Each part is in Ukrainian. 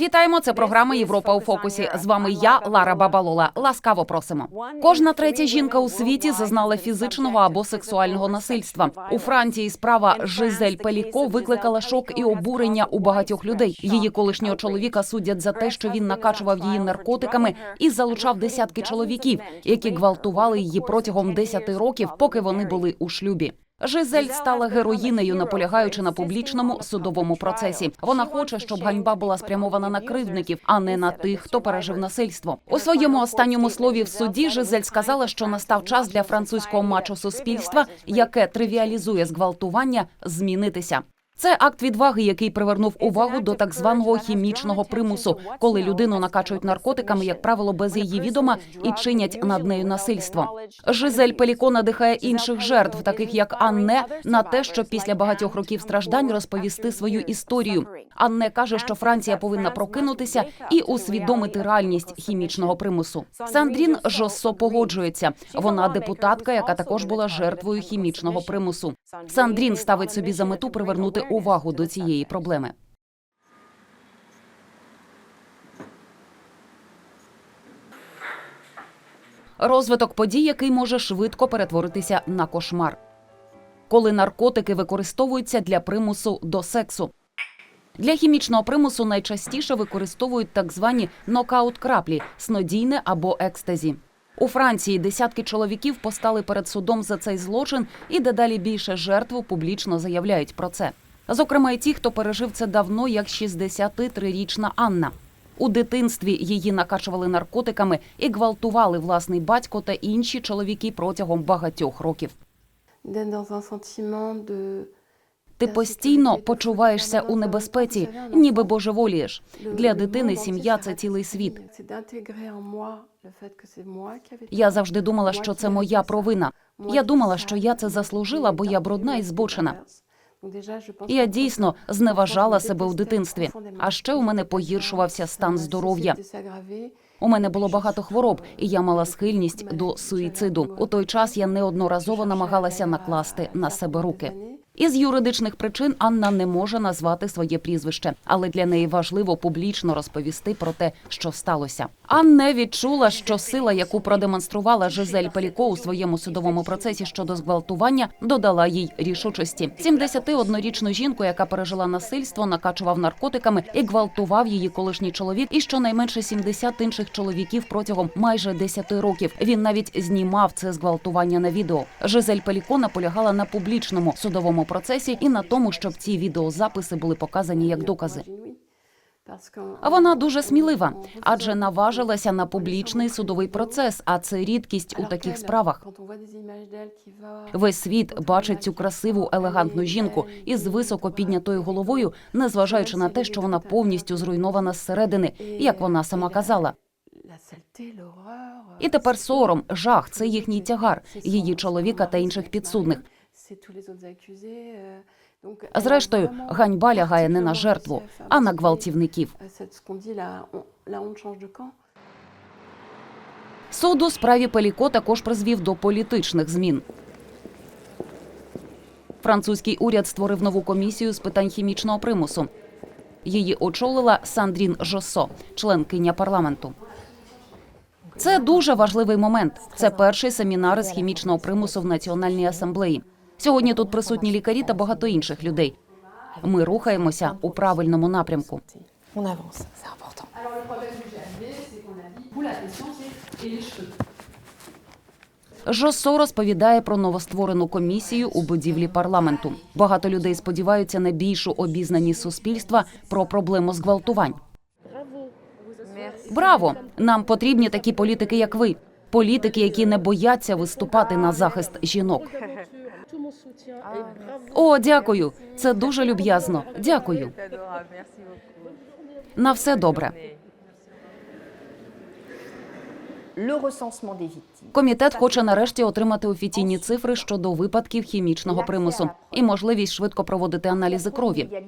Вітаємо. Це програма Європа у фокусі. З вами я, Лара Бабалола. Ласкаво просимо. Кожна третя жінка у світі зазнала фізичного або сексуального насильства. У Франції справа Жизель Пеліко викликала шок і обурення у багатьох людей. Її колишнього чоловіка судять за те, що він накачував її наркотиками і залучав десятки чоловіків, які гвалтували її протягом 10 років, поки вони були у шлюбі. Жизель стала героїнею, наполягаючи на публічному судовому процесі. Вона хоче, щоб ганьба була спрямована на кривдників, а не на тих, хто пережив насильство. У своєму останньому слові в суді Жизель сказала, що настав час для французького мачо суспільства, яке тривіалізує зґвалтування, змінитися. Це акт відваги, який привернув увагу до так званого хімічного примусу, коли людину накачують наркотиками, як правило, без її відома і чинять над нею насильство. Жизель Пеліко надихає інших жертв, таких як Анне, на те, щоб після багатьох років страждань розповісти свою історію. Анне каже, що Франція повинна прокинутися і усвідомити реальність хімічного примусу. Сандрін Жоссо погоджується. Вона депутатка, яка також була жертвою хімічного примусу. Сандрін ставить собі за мету привернути увагу до цієї проблеми. Розвиток подій, який може швидко перетворитися на кошмар. Коли наркотики використовуються для примусу до сексу. Для хімічного примусу найчастіше використовують так звані нокаут-краплі – снодійне або екстазі. У Франції десятки чоловіків постали перед судом за цей злочин, і дедалі більше жертв публічно заявляють про це. Зокрема, й ті, хто пережив це давно, як 63-річна Анна. У дитинстві її накачували наркотиками і гвалтували власний батько та інші чоловіки протягом багатьох років. Ти постійно почуваєшся у небезпеці, ніби божеволієш. Для дитини сім'я це цілий світ. Я завжди думала, що це моя провина. Я думала, що я це заслужила, бо я брудна і збочена. Я дійсно зневажала себе у дитинстві. А ще у мене погіршувався стан здоров'я. У мене було багато хвороб, і я мала схильність до суїциду. У той час я неодноразово намагалася накласти на себе руки. Із юридичних причин Анна не може назвати своє прізвище, але для неї важливо публічно розповісти про те, що сталося. Анне відчула, що сила, яку продемонструвала Жизель Пеліко у своєму судовому процесі щодо зґвалтування, додала їй рішучості. 71-річну жінку, яка пережила насильство, накачував наркотиками і гвалтував її колишній чоловік, і щонайменше 70 інших чоловіків протягом майже 10 років. Він навіть знімав це зґвалтування на відео. Жизель Пеліко наполягала на публічному судовому процесі і на тому, щоб ці відеозаписи були показані як докази. А вона дуже смілива, адже наважилася на публічний судовий процес. А це рідкість у таких справах. Весь світ бачить цю красиву, елегантну жінку із високо піднятою головою, незважаючи на те, що вона повністю зруйнована зсередини, як вона сама казала. І тепер сором, жах це їхній тягар, її чоловіка та інших підсудних. Зрештою, ганьба лягає не на жертву, а на гвалтівників. Суд у справі Пеліко також призвів до політичних змін. Французький уряд створив нову комісію з питань хімічного примусу. Її очолила Сандрін Жосо, членкиня парламенту. Це дуже важливий момент. Це перший семінар з хімічного примусу в Національній асамблеї. Сьогодні тут присутні лікарі та багато інших людей. Ми рухаємося у правильному напрямку. Жосо розповідає про новостворену комісію у будівлі парламенту. Багато людей сподіваються на більшу обізнаність суспільства про проблему зґвалтувань. Браво! Нам потрібні такі політики, як ви. Політики, які не бояться виступати на захист жінок. О, дякую. Це дуже люб'язно. Дякую. На все добре. Комітет хоче нарешті отримати офіційні цифри щодо випадків хімічного примусу і можливість швидко проводити аналізи крові.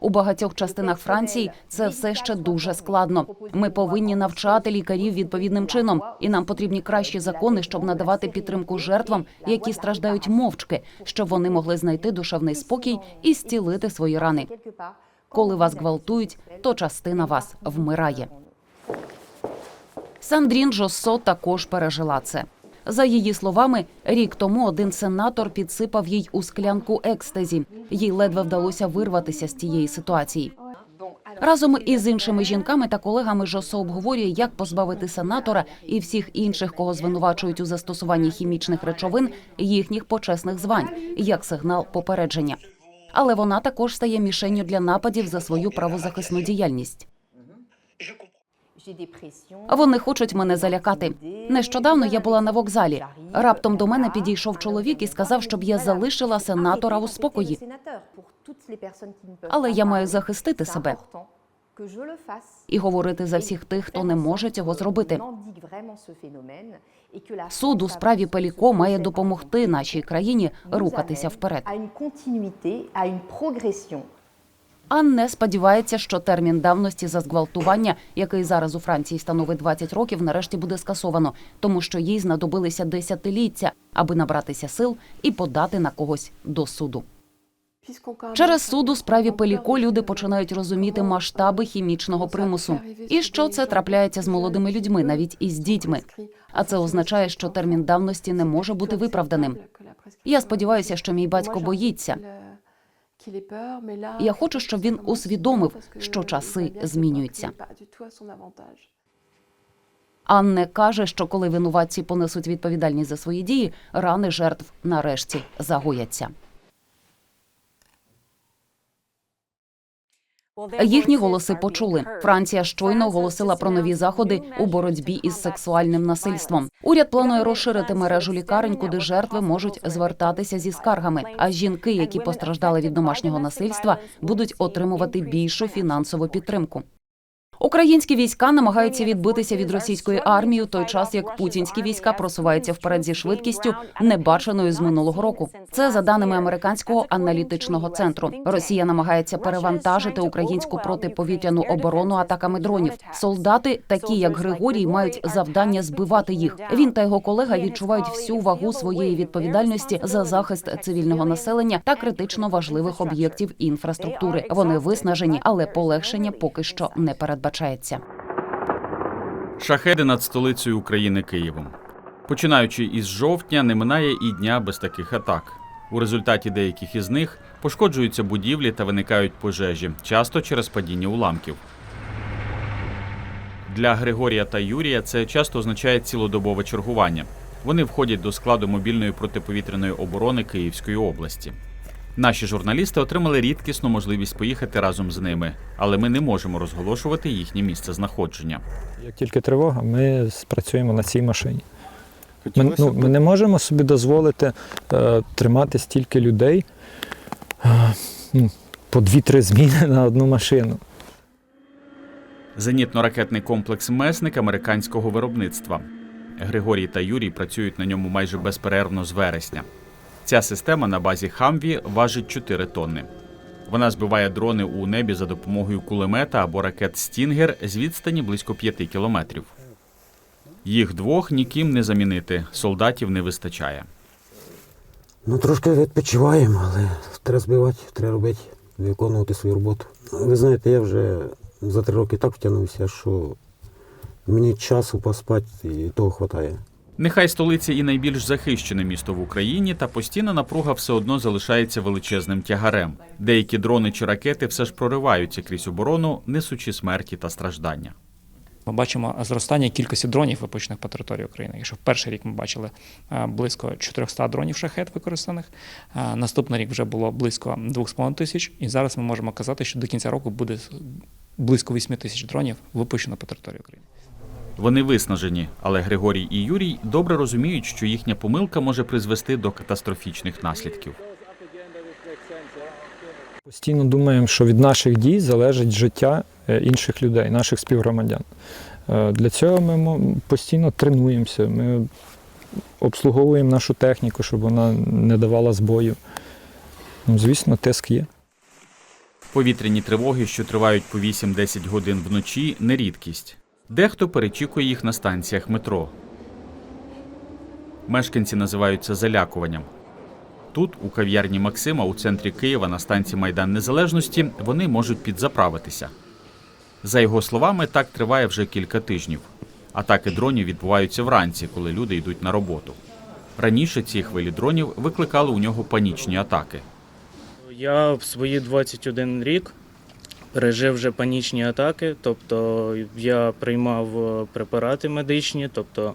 У багатьох частинах Франції це все ще дуже складно. Ми повинні навчати лікарів відповідним чином, і нам потрібні кращі закони, щоб надавати підтримку жертвам, які страждають мовчки, щоб вони могли знайти душевний спокій і зцілити свої рани. Коли вас гвалтують, то частина вас вмирає. Сандрін Жоссо також пережила це. За її словами, рік тому один сенатор підсипав їй у склянку екстазі. Їй ледве вдалося вирватися з тієї ситуації. Разом із іншими жінками та колегами Жосо обговорює, як позбавити сенатора і всіх інших, кого звинувачують у застосуванні хімічних речовин, їхніх почесних звань як сигнал попередження. Але вона також стає мішенню для нападів за свою правозахисну діяльність. Вони хочуть мене залякати. Нещодавно я була на вокзалі. Раптом до мене підійшов чоловік і сказав, щоб я залишила сенатора у спокої. Але я маю захистити себе і говорити за всіх тих, хто не може цього зробити. Суд у справі Пеліко має допомогти нашій країні рухатися вперед. Progression. Анне сподівається, що термін давності за зґвалтування, який зараз у Франції становить 20 років, нарешті буде скасовано, тому що їй знадобилися десятиліття, аби набратися сил і подати на когось до суду. Через суд у справі Пеліко люди починають розуміти масштаби хімічного примусу і що це трапляється з молодими людьми, навіть із дітьми. А це означає, що термін давності не може бути виправданим. Я сподіваюся, що мій батько боїться. Я хочу, щоб він усвідомив, що часи змінюються. Анне каже, що коли винуватці понесуть відповідальність за свої дії, рани жертв нарешті загояться. Їхні голоси почули. Франція щойно оголосила про нові заходи у боротьбі із сексуальним насильством. Уряд планує розширити мережу лікарень, куди жертви можуть звертатися зі скаргами. А жінки, які постраждали від домашнього насильства, будуть отримувати більшу фінансову підтримку. Українські війська намагаються відбитися від російської армії у той час, як путінські війська просуваються вперед зі швидкістю, небаченою з минулого року. Це за даними американського аналітичного центру. Росія намагається перевантажити українську протиповітряну оборону атаками дронів. Солдати, такі як Григорій, мають завдання збивати їх. Він та його колега відчувають всю вагу своєї відповідальності за захист цивільного населення та критично важливих об'єктів інфраструктури. Вони виснажені, але полегшення поки що не передбачається. Шахеди над столицею України Києвом. Починаючи із жовтня, не минає і дня без таких атак. У результаті деяких із них пошкоджуються будівлі та виникають пожежі, часто через падіння уламків. Для Григорія та Юрія це часто означає цілодобове чергування. Вони входять до складу мобільної протиповітряної оборони Київської області. Наші журналісти отримали рідкісну можливість поїхати разом з ними, але ми не можемо розголошувати їхнє місце знаходження. Як тільки тривога, ми спрацюємо на цій машині. Ми, ну, ми не можемо собі дозволити е, тримати стільки людей е, ну, по дві-три зміни на одну машину. Зенітно-ракетний комплекс Месник американського виробництва. Григорій та Юрій працюють на ньому майже безперервно з вересня. Ця система на базі Хамві важить 4 тонни. Вона збиває дрони у небі за допомогою кулемета або ракет Стінгер з відстані близько 5 кілометрів. Їх двох ніким не замінити, солдатів не вистачає. Ну, трошки відпочиваємо, але треба збивати, треба робити, виконувати свою роботу. Ви знаєте, я вже за три роки так втягнувся, що мені часу поспати і того вистачає. Нехай столиця і найбільш захищене місто в Україні, та постійна напруга все одно залишається величезним тягарем. Деякі дрони чи ракети все ж прориваються крізь оборону, несучи смерті та страждання. Ми бачимо зростання кількості дронів, випущених по території України. Якщо в перший рік ми бачили е, близько 400 дронів шахет використаних, е, наступний рік вже було близько 2,5 тисяч, і зараз ми можемо казати, що до кінця року буде близько 8 тисяч дронів випущено по території України. Вони виснажені, але Григорій і Юрій добре розуміють, що їхня помилка може призвести до катастрофічних наслідків. Постійно думаємо, що від наших дій залежить життя е, інших людей, наших співгромадян. Е, Для цього ми постійно тренуємося, ми обслуговуємо нашу техніку, щоб вона не давала збою. Ну, Звісно, тиск є. Повітряні тривоги, що тривають по 8-10 годин вночі, не рідкість. Дехто перечікує їх на станціях метро. Мешканці називають це залякуванням. Тут, у кав'ярні Максима, у центрі Києва на станції Майдан Незалежності, вони можуть підзаправитися. За його словами, так триває вже кілька тижнів. Атаки дронів відбуваються вранці, коли люди йдуть на роботу. Раніше ці хвилі дронів викликали у нього панічні атаки. Я в свої 21 рік пережив вже панічні атаки, тобто я приймав е, препарати медичні, тобто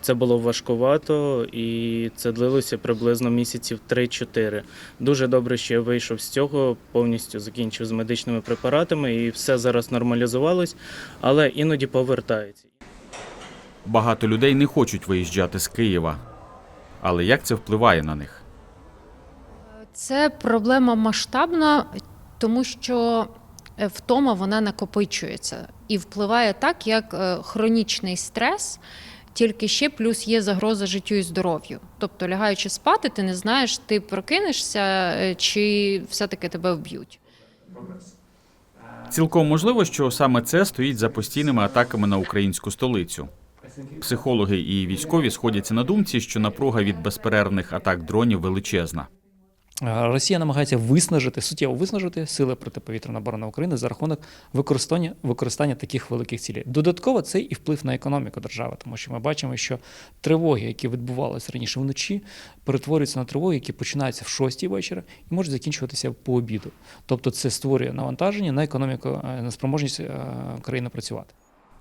це було важкувато і це длилося приблизно місяців 3-4. Дуже добре, що я вийшов з цього, повністю закінчив з медичними препаратами і все зараз нормалізувалось, але іноді повертається. Багато людей не хочуть виїжджати з Києва. Але як це впливає на них? Це проблема масштабна, тому що втома вона накопичується і впливає так, як е, хронічний стрес, тільки ще плюс є загроза життю і здоров'ю. Тобто, лягаючи спати, ти не знаєш, ти прокинешся е, чи все-таки тебе вб'ють. Цілком можливо, що саме це стоїть за постійними атаками на українську столицю. Психологи і військові сходяться на думці, що напруга від безперервних атак дронів величезна. Е, Росія намагається виснажити, суттєво виснажити сили протиповітряної оборони України за рахунок використання, використання таких великих цілей. Додатково це і вплив на економіку держави, тому що ми бачимо, що тривоги, які відбувалися раніше вночі, перетворюються на тривоги, які починаються в 6 вечора і можуть закінчуватися по обіду. Тобто це створює навантаження на економіку, е, на спроможність е, країни працювати.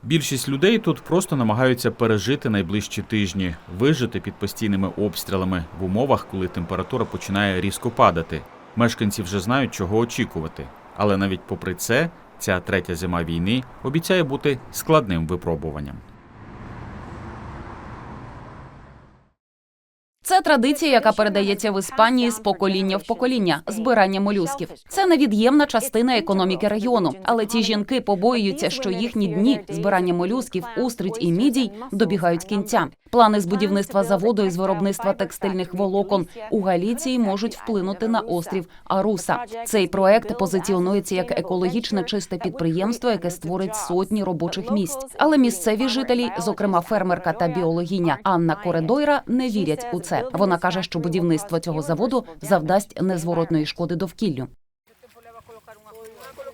Більшість людей тут просто намагаються пережити найближчі тижні, вижити під постійними обстрілами в умовах, коли температура починає різко падати. Мешканці вже знають, чого очікувати. Але навіть попри це, ця третя зима війни обіцяє бути складним випробуванням. Це традиція, яка передається в Іспанії з покоління в покоління збирання молюсків. Це невід'ємна частина економіки регіону. Але ці жінки побоюються, що їхні дні збирання молюсків, устриць і мідій добігають кінця. Плани з будівництва заводу із виробництва текстильних волокон у Галіції можуть вплинути на острів Аруса. Цей проект позиціонується як екологічне чисте підприємство, яке створить сотні робочих місць. Але місцеві жителі, зокрема фермерка та біологиня Анна Коредойра, не вірять у це. Вона каже, що будівництво цього заводу завдасть незворотної шкоди довкіллю.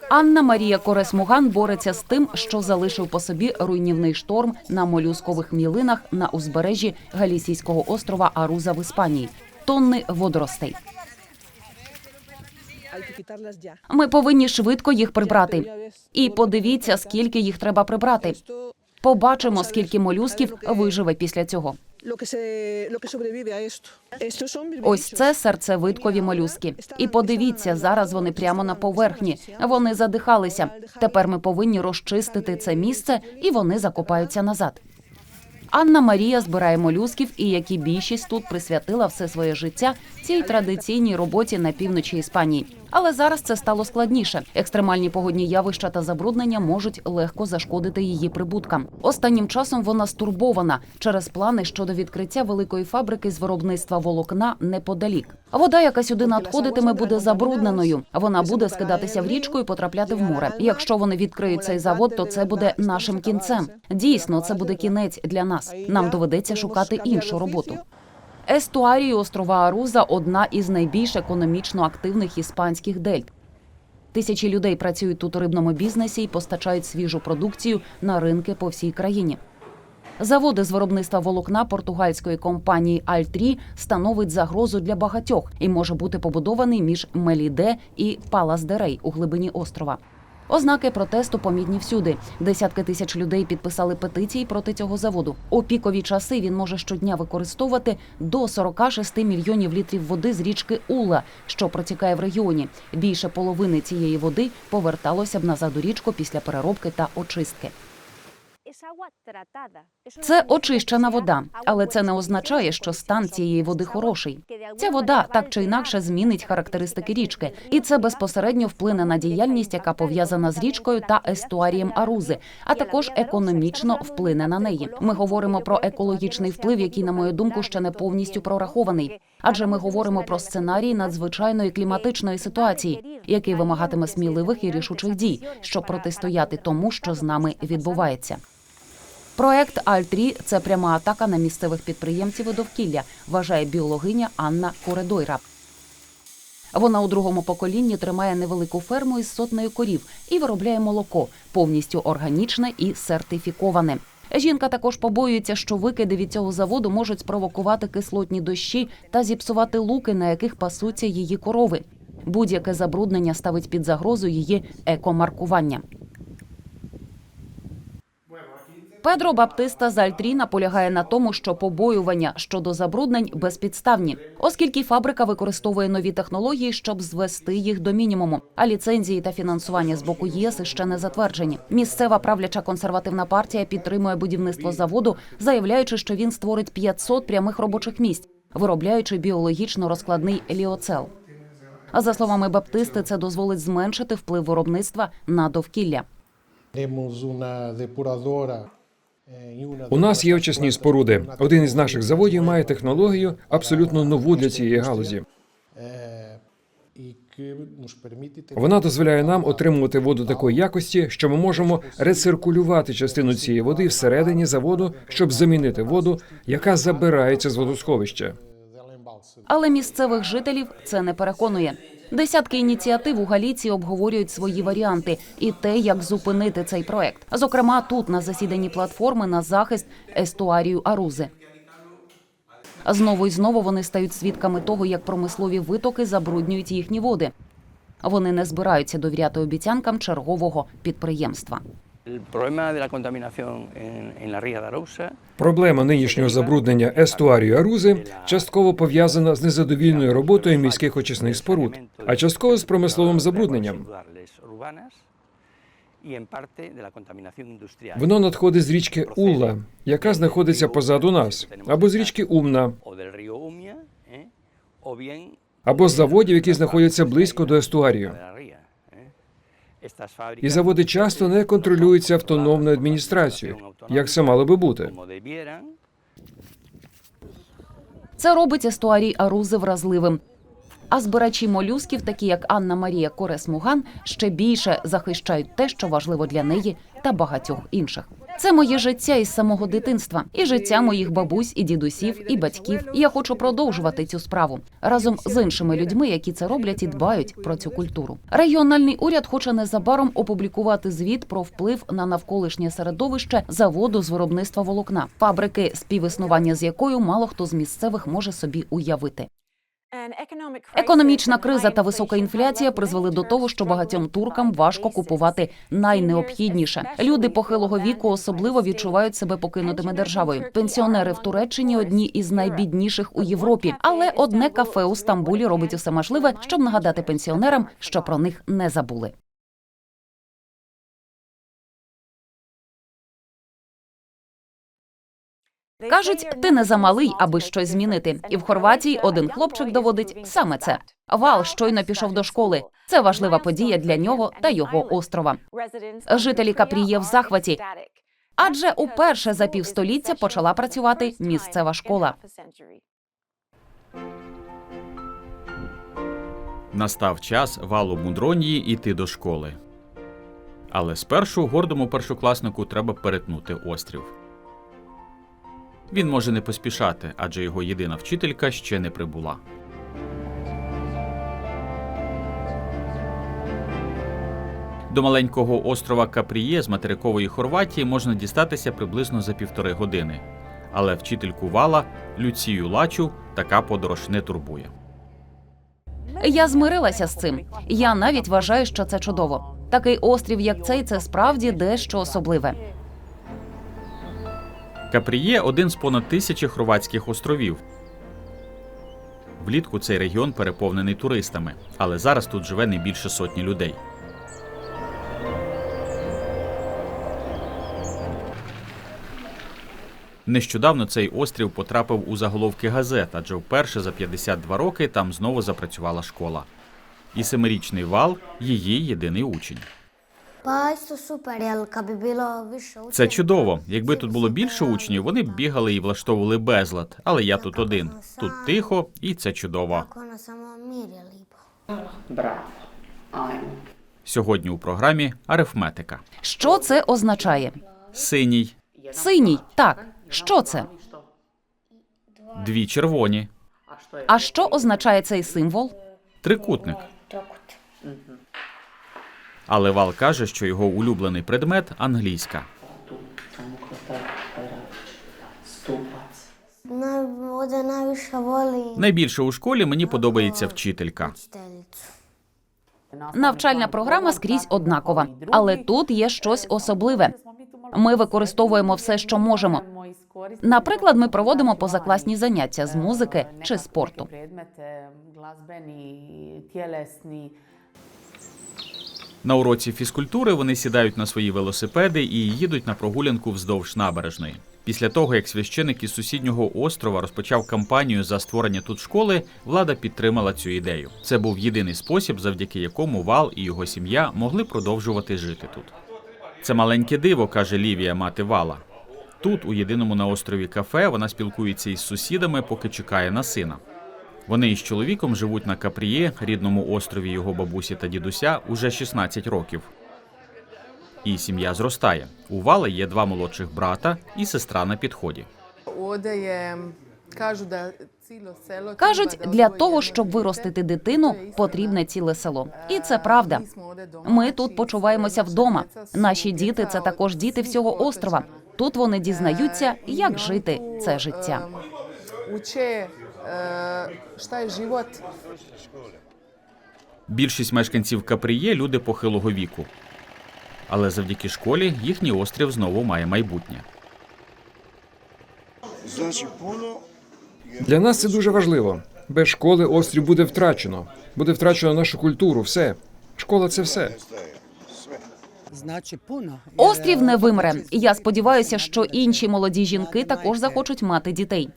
Анна Марія Коресмуган бореться з тим, що залишив по собі руйнівний шторм на молюскових мілинах на узбережжі Галісійського острова Аруза в Іспанії. Тонни водоростей. Ми повинні швидко їх прибрати. І подивіться, скільки їх треба прибрати. Побачимо, скільки молюсків виживе після цього. Ось це серцевидкові молюски. І подивіться, зараз вони прямо на поверхні. Вони задихалися. Тепер ми повинні розчистити це місце, і вони закопаються назад. Анна Марія збирає молюсків і, як і більшість тут присвятила все своє життя цій традиційній роботі на півночі Іспанії. Але зараз це стало складніше. Екстремальні погодні явища та забруднення можуть легко зашкодити її прибуткам. Останнім часом вона стурбована через плани щодо відкриття великої фабрики з виробництва волокна неподалік. Вода, яка сюди надходитиме, буде забрудненою. Вона буде скидатися в річку і потрапляти в море. Якщо вони відкриють цей завод, то це буде нашим кінцем. Дійсно, це буде кінець для нас. Нам доведеться шукати іншу роботу. Естуарій острова Аруза одна із найбільш економічно активних іспанських дельт. Тисячі людей працюють тут у рибному бізнесі і постачають свіжу продукцію на ринки по всій країні. Заводи з виробництва волокна португальської компанії Альтрі становить загрозу для багатьох і може бути побудований між Меліде і Палас-де-Рей у глибині острова. Ознаки протесту помітні всюди. Десятки тисяч людей підписали петиції проти цього заводу. У пікові часи він може щодня використовувати до 46 мільйонів літрів води з річки Ула, що протікає в регіоні. Більше половини цієї води поверталося б назад у річку після переробки та очистки. Це очищена вода, але це не означає, що стан цієї води хороший. Ця вода так чи інакше змінить характеристики річки, і це безпосередньо вплине на діяльність, яка пов'язана з річкою та естуарієм Арузи, а також економічно вплине на неї. Ми говоримо про екологічний вплив, який, на мою думку, ще не повністю прорахований. Адже ми говоримо про сценарій надзвичайної кліматичної ситуації, який вимагатиме сміливих і рішучих дій, щоб протистояти тому, що з нами відбувається. Проект Альтрі це пряма атака на місцевих підприємців і довкілля, вважає біологиня Анна Коредойра. Вона у другому поколінні тримає невелику ферму із сотнею корів і виробляє молоко, повністю органічне і сертифіковане. Жінка також побоюється, що викиди від цього заводу можуть спровокувати кислотні дощі та зіпсувати луки, на яких пасуться її корови. Будь-яке забруднення ставить під загрозу її екомаркування. Педро Баптиста з Альтрі наполягає на тому, що побоювання щодо забруднень безпідставні, оскільки фабрика використовує нові технології, щоб звести їх до мінімуму. А ліцензії та фінансування з боку ЄС ще не затверджені. Місцева правляча консервативна партія підтримує будівництво заводу, заявляючи, що він створить 500 прямих робочих місць, виробляючи біологічно розкладний ліоцел. А за словами Баптисти, це дозволить зменшити вплив виробництва на довкілля. Una У нас є очисні споруди. Один із наших заводів має технологію абсолютно нову для цієї галузі. Вона дозволяє нам отримувати воду такої якості, що ми можемо рециркулювати частину цієї води всередині заводу, щоб замінити воду, яка забирається з водосховища. Але місцевих жителів це не переконує. Десятки ініціатив у Галіції обговорюють свої варіанти і те, як зупинити цей проект. Зокрема, тут на засіданні платформи на захист естуарію Арузи. Знову і знову вони стають свідками того, як промислові витоки забруднюють їхні води. Вони не збираються довіряти обіцянкам чергового підприємства. Проблема нинішнього забруднення естуарію Арузи частково пов'язана з незадовільною роботою міських очисних споруд, а частково з промисловим забрудненням. Воно надходить з річки Улла, яка знаходиться позаду нас, або з річки Умна, ¿eh? або з заводів, які знаходяться близько до естуарію. І заводи часто не контролюються автономною адміністрацією, як це мало би бути. Це робить естуарій Арузи вразливим. А збирачі молюсків, такі як Анна Марія Корес-Муган, ще більше захищають те, що важливо для неї та багатьох інших. Це моє життя із самого дитинства, і життя моїх бабусь і дідусів, і батьків. І я хочу продовжувати цю справу разом з іншими людьми, які це роблять і дбають про цю культуру. Регіональний уряд хоче незабаром опублікувати звіт про вплив на навколишнє середовище заводу з виробництва волокна, фабрики, співіснування з якою мало хто з місцевих може собі уявити. Економічна криза та висока інфляція призвели до того, що багатьом туркам важко купувати найнеобхідніше. Люди похилого віку особливо відчувають себе покинутими державою. Пенсіонери в Туреччині одні із найбідніших у Європі. Але одне кафе у Стамбулі робить усе можливе, щоб нагадати пенсіонерам, що про них не забули. Кажуть, ти не замалий, аби щось змінити. І в Хорватії один хлопчик доводить саме це. Вал щойно пішов до школи. Це важлива подія для нього та його острова. Жителі Капріє в захваті. Адже уперше за півстоліття почала працювати місцева школа. Настав час валу Мудронії йти до школи. Але спершу гордому першокласнику треба перетнути острів. Він може не поспішати, адже його єдина вчителька ще не прибула. До маленького острова Капріє з материкової Хорватії можна дістатися приблизно за півтори години. Але вчительку вала Люцію Лачу така подорож не турбує. Я змирилася з цим. Я навіть вважаю, що це чудово. Такий острів, як цей, це справді дещо особливе. Капріє один з понад тисячі хорватських островів. Влітку цей регіон переповнений туристами, але зараз тут живе не більше сотні людей. Нещодавно цей острів потрапив у заголовки газет, адже вперше за 52 роки там знову запрацювала школа. І семирічний вал її єдиний учень. Це чудово. Якби тут було більше учнів, вони б бігали і влаштовували безлад. Але я тут один. Тут тихо, і це чудово. Сьогодні у програмі арифметика. Що це означає? Синій, Синій, так. Що це? дві червоні, А що означає цей символ? Трикутник. Але Вал каже, що його улюблений предмет англійська. Найбільше у школі мені подобається вчителька. Навчальна програма скрізь однакова, але тут є щось особливе. Ми використовуємо все, що можемо. Наприклад, ми проводимо позакласні заняття з музики чи спорту. На уроці фізкультури вони сідають на свої велосипеди і їдуть на прогулянку вздовж набережної. Після того, як священик із сусіднього острова розпочав кампанію за створення тут школи, влада підтримала цю ідею. Це був єдиний спосіб, завдяки якому Вал і його сім'я могли продовжувати жити тут. Це маленьке диво, каже Лівія, мати Вала. Тут, у єдиному на острові кафе, вона спілкується із сусідами, поки чекає на сина. Вони із чоловіком живуть на Капріє, рідному острові його бабусі та дідуся, уже 16 років. І сім'я зростає. У Вали є два молодших брата і сестра на підході. Кажуть, для того, щоб виростити дитину, потрібне ціле село. І це правда. Ми тут почуваємося вдома. Наші діти це також діти всього острова. Тут вони дізнаються, як жити це життя. Більшість мешканців Капріє люди похилого віку. Але завдяки школі їхній острів знову має майбутнє. Для нас це дуже важливо. Без школи острів буде втрачено. Буде втрачено нашу культуру, все. Школа це все. Острів не вимре. Я сподіваюся, що інші молоді жінки також захочуть мати дітей.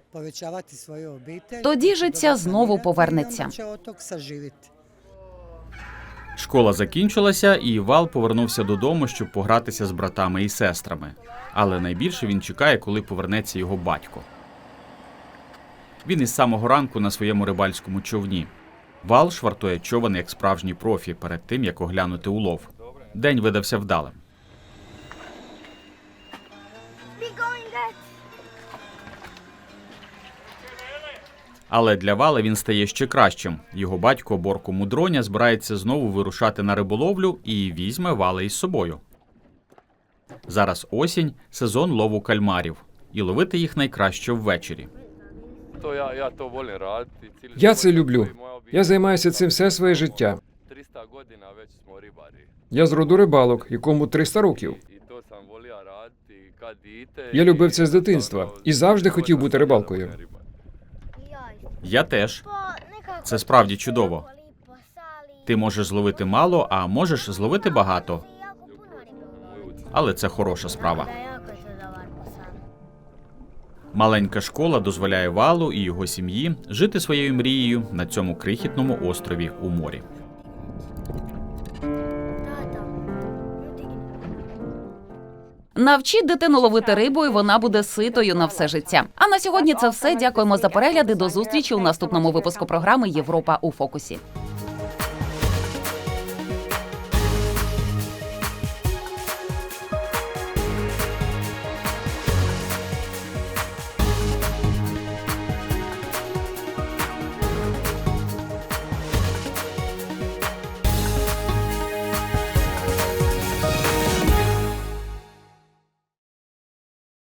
Тоді життя знову повернеться. Школа закінчилася, і Вал повернувся додому, щоб погратися з братами і сестрами. Але найбільше він чекає, коли повернеться його батько. Він із самого ранку на своєму рибальському човні. Вал швартує човен як справжній профі перед тим, як оглянути улов. День видався вдалим. Але для Вала він стає ще кращим. Його батько Борко Мудроня збирається знову вирушати на риболовлю і візьме Вала із собою. Зараз осінь, сезон лову кальмарів, і ловити їх найкраще ввечері. Я це люблю. Я займаюся цим все своє життя. Я з роду рибалок, якому 300 років. Я любив це з дитинства і завжди хотів бути рибалкою. Я теж. Це справді чудово. Ти можеш зловити мало, а можеш зловити багато. Але це хороша справа. Маленька школа дозволяє Валу і його сім'ї жити своєю мрією на цьому крихітному острові у морі. Навчіть дитину ловити рибу, і вона буде ситою на все життя. А на сьогодні це все. Дякуємо за перегляди. До зустрічі у наступному випуску програми Європа у фокусі.